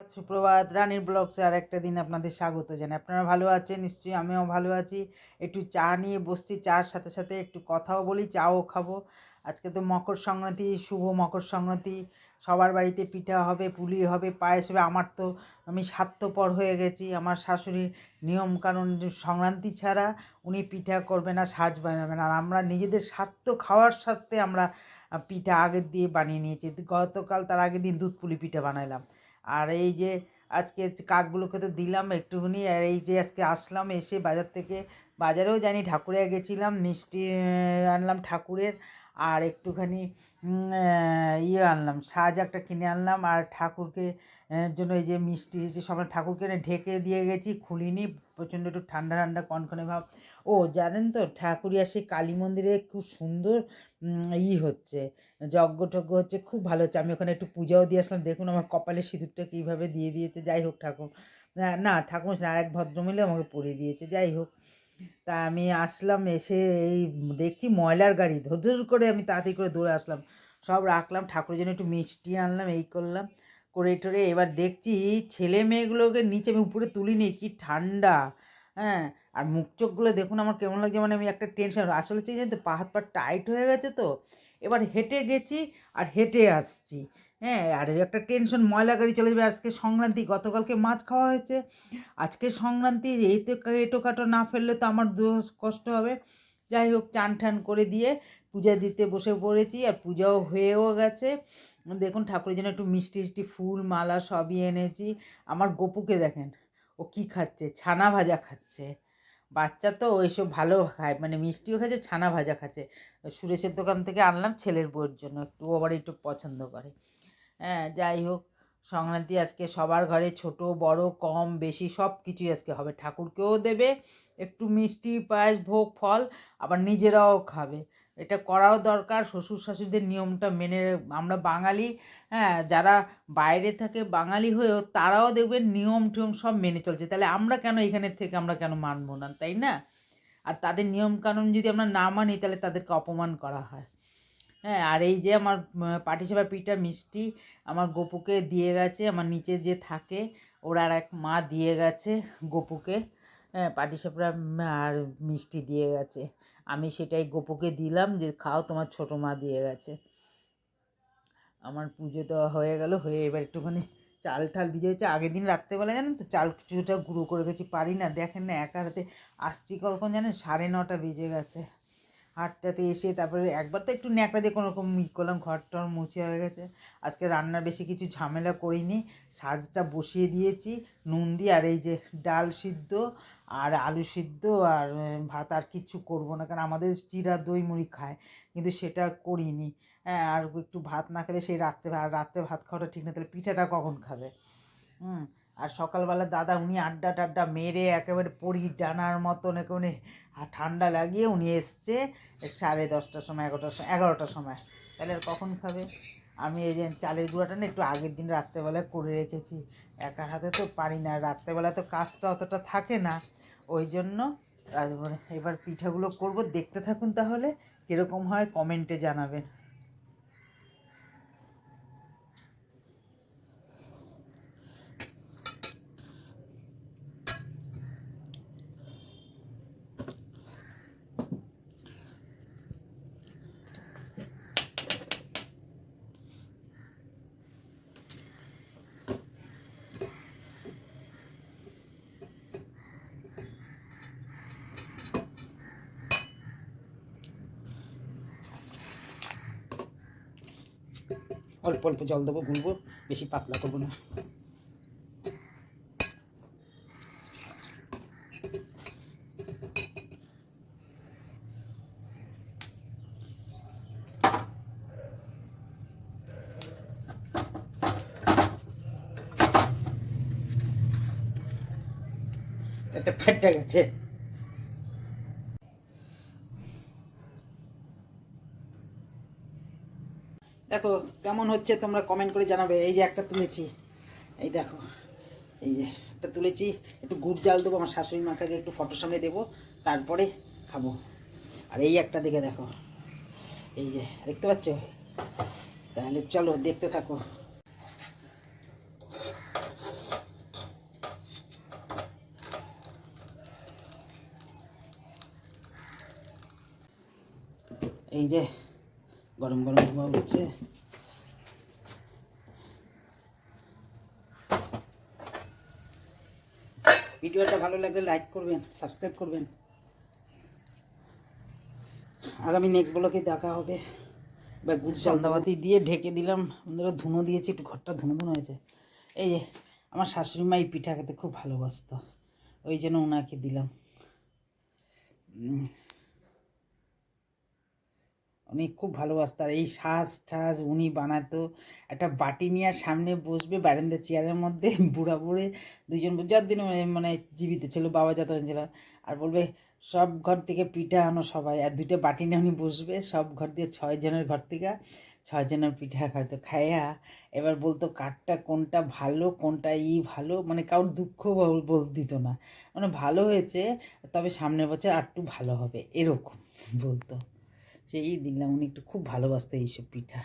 সুপ্রভাত, রানীর ব্লগসে আর একটা দিন আপনাদের স্বাগত জানাই। আপনারা ভালো আছেন? নিশ্চয়ই আমিও ভালো আছি। একটু চা নিয়ে বসছি। চার সাথে সাথে একটু কথাও বলি, চাও খাব। আজকে তো মকর সংক্রান্তি, শুভ মকর সংক্রান্তি। সবার বাড়িতে পিঠা হবে, পুলি হবে, পায়েস হবে। আমার তো, আমি স্বার্থপর হয়ে গেছি। আমার শাশুড়ির নিয়ম কানুন সংক্রান্তি ছাড়া উনি পিঠা করবে না, সাজ বানাবেন আর আমরা নিজেদের স্বার্থ, খাওয়ার স্বার্থে আমরা পিঠা আগের দিয়ে বানিয়ে নিয়েছি। গতকাল তার আগের দিন দুধ পুলি পিঠা বানাইলাম। আর এই যে আজকে কাকগুলোকে তো দিলাম একটুখানি, আর এই যে আজকে আসলাম এসে বাজার থেকে, বাজারেও জানি ঠাকুরে গেছিলাম, মিষ্টি আনলাম ঠাকুরের, আর একটুখানি ইয়ে আনলাম, সাজ একটা কিনে আনলাম, আর ঠাকুরকে জন্য এই যে মিষ্টি যে সব ঠাকুরকে ঢেকে দিয়ে গেছি খুলিনি প্রচণ্ড একটু ঠান্ডা ঠান্ডা কনকনে ভাব। ও জানেন তো ঠাকুরিয়া সেই কালী মন্দিরে খুব সুন্দর ই হচ্ছে যজ্ঞ টজ্ঞ হচ্ছে খুব ভালো হচ্ছে। আমি ওখানে একটু পূজাও দিয়ে আসলাম দেখুন আমার কপালে সিঁদুরটা কীভাবে দিয়ে দিয়েছে যাই হোক ঠাকুর। না, ঠাকুর না এক ভদ্রমহিলা আমাকে পরিয়ে দিয়েছে যাই হোক। তা আমি আসলাম এসে এই দেখছি ময়লার গাড়ি ধর করে আমি তাড়াতাড়ি করে দৌড়ে আসলাম। সব রাখলাম ঠাকুরের জন্য একটু মিষ্টি আনলাম এই করলাম। করে টরে এবার দেখছি ছেলে মেয়েগুলোকে নিচে আমি উপরে তুলিনি, কি ঠান্ডা। হ্যাঁ আর মুখ চোখগুলো দেখুন আমার কেমন লাগছে মানে আমি একটা টেনশন। আসলে হচ্ছে জানেন তো পা হাত পা টাইট হয়ে গেছে তো, এবার হেঁটে গেছি আর হেঁটে আসছি। হ্যাঁ আর একটা টেনশন, ময়লা গাড়ি চলে যাবে। আজকে সংক্রান্তি, গতকালকে মাছ খাওয়া হয়েছে। আজকে সংক্রান্তি, এই তো এটো কাটো না ফেললে তো আমার কষ্ট হবে। যাই হোক চান টান করে দিয়ে পূজা দিতে বসে পড়েছি, আর পূজাও হয়েও গেছে। দেখুন ঠাকুরের জন্য একটু মিষ্টি মিষ্টি ফুল, মালা সবই এনেছি। আমার গপুকে দেখেন, ও কি খাচ্ছে? ছানা ভাজা খাচ্ছে। বাচ্চা তো ওইসব ভালো খায় মানে মিষ্টিও খাচ্ছে, ছানা ভাজা খাচ্ছে। সুরেশের দোকান থেকে আনলাম ছেলের বউয়ের জন্য, একটু আবার একটু পছন্দ করে। হ্যাঁ যাই হোক, সংক্রান্তি আজকে সবার ঘরে ছোট, বড়, কম, বেশি সব কিছুই আজকে হবে। ঠাকুরকেও দেবে, একটু মিষ্টি, পায়েস, ভোগ, ফল, আবার নিজেরাও খাবে। এটা করাও দরকার শ্বশুর শাশুড়িদের নিয়মটা মেনে আমরা বাঙালি হ্যাঁ যারা বাইরে থাকে বাঙালি হয়েও তারাও দেখবেন নিয়ম টিয়ম সব মেনে চলছে। তাহলে আমরা কেন এখানের থেকে আমরা কেন মানবো না, তাই না? আর তাদের নিয়ম কানুন যদি আমরা না মানি, তাহলে তাদেরকে অপমান করা হয়। হ্যাঁ আর এই যে আমার পাটিসাপা পিঠা মিষ্টি আমার গপুকে দিয়ে গেছে, আমার নিচে যে থাকে, ওর আর এক মা দিয়ে গেছে গপুকে হ্যাঁ পাটিসাপড়া আর মিষ্টি দিয়ে গেছে। আমি সেটাই গপুকে দিলাম যে, খাও, তোমার ছোটো মা দিয়ে গেছে। আমার পুজো দেওয়া হয়ে গেল, হয়ে এবার একটুখানি চাল ঠাল ভিজে হচ্ছে আগের দিন রাত্রেবেলা জানেন তো, চাল কিছুটা গুঁড়ো করে গেছি, পারি না। দেখেন না, একা হাতে আসছি কখন জানেন? সাড়ে নটা বেজে গেছে। হাটটাতে এসে তারপরে একবার তো একটু ন্যাকড়া দিয়ে কোনো রকম ই করলাম ঘর টর মুছে হয়ে গেছে। আজকে রান্নার বেশি কিছু ঝামেলা করিনি। সাজটা বসিয়ে দিয়েছি, নুন দিয়ে, আর এই যে ডাল সিদ্ধ আর আলু সিদ্ধ আর ভাত আর কিচ্ছু করব না, কারণ আমাদের চিরা দই মুড়ি খায়, কিন্তু সেটা করিনি। হ্যাঁ আর একটু ভাত না খেলে সেই রাত্রে আর রাত্রে ভাত খাওয়াটা ঠিক না, তাহলে পিঠাটা কখন খাবে? হুম, আর সকালবেলা দাদা উনি আড্ডা টাড্ডা মেরে একেবারে পরি ডানার মতন একেবারে ঠান্ডা লাগিয়ে উনি এসছে সাড়ে দশটার সময়, এগারোটার সময় এগারোটার সময়। তাহলে আর কখন খাবে? আমি এই যে চালের গুঁড়াটা না একটু আগের দিন রাত্রেবেলায় করে রেখেছি। একার হাতে তো পারি না রাত্রেবেলা তো কাজটা অতটা থাকে না। ওই জন্য এবার- এবার পিঠাগুলো করব। দেখতে থাকুন তাহলে কীরকম হয় কমেন্টে জানাবেন। অল্প অল্প জল দেবো গুলবো বেশি পাতলা করব না। এটা ফেটে গেছে। দেখো, কেমন হচ্ছে তোমরা কমেন্ট করে জানাবে। এই যে একটা তুলেছি। এই দেখো, এই যে একটা তুলেছি। একটু গুড় জাল দেবো, আমার শাশুড়ি মাকে একটু ফটোর সামনে দেবো, তারপরে খাব। আর এই একটা দেখে দেখো, এই যে, দেখতে পাচ্ছ? তাহলে চলো, দেখতে থাকো। এই যে গরম গরম ধোয়া উঠছে। ভিডিওটা ভালো লাগলে লাইক করবেন সাবস্ক্রাইব করবেন। আগামী নেক্সট ব্লকে দেখা হবে। এবার গুড় চালদাবাতি দিয়ে ঢেকে দিলাম। বন্ধুরা, ধুনো দিয়েছি, একটু ঘরটা ধুনো ধুনো হয়েছে। এই যে, আমার শাশুড়ি মা এই পিঠা খেতে খুব ভালোবাসতো। ওই জন্য ওনাকে দিলাম। উনি খুব ভালোবাসতো। আর এই শ্বাস ঠাস উনি বানাতো। একটা বাটি নিয়ে সামনে বসবে বারান্দার চেয়ারের মধ্যে, বুড়া বুড়ে দুজন যার দিন মানে জীবিত ছিল, বাবা যত ছিল। আর বলবে, সব ঘর থেকে পিঠা আনো সবাই। আর দুইটা বাটি নিয়ে উনি বসবে, সব ঘর দিয়ে ছয় জনের ঘর থেকে ছয় জনের পিঠা খাইতো খাইয়া এবার বলতো, কাঠটা কোনটা ভালো, কোনটা ই ভালো? মানে কারোর দুঃখ বল- দিত না। মানে ভালো হয়েছে, তবে সামনের বছর আর একটু ভালো হবে, এরকম বলতো। সেই দিলাম উনি একটু খুব ভালোবাসতে এইসব পিঠা।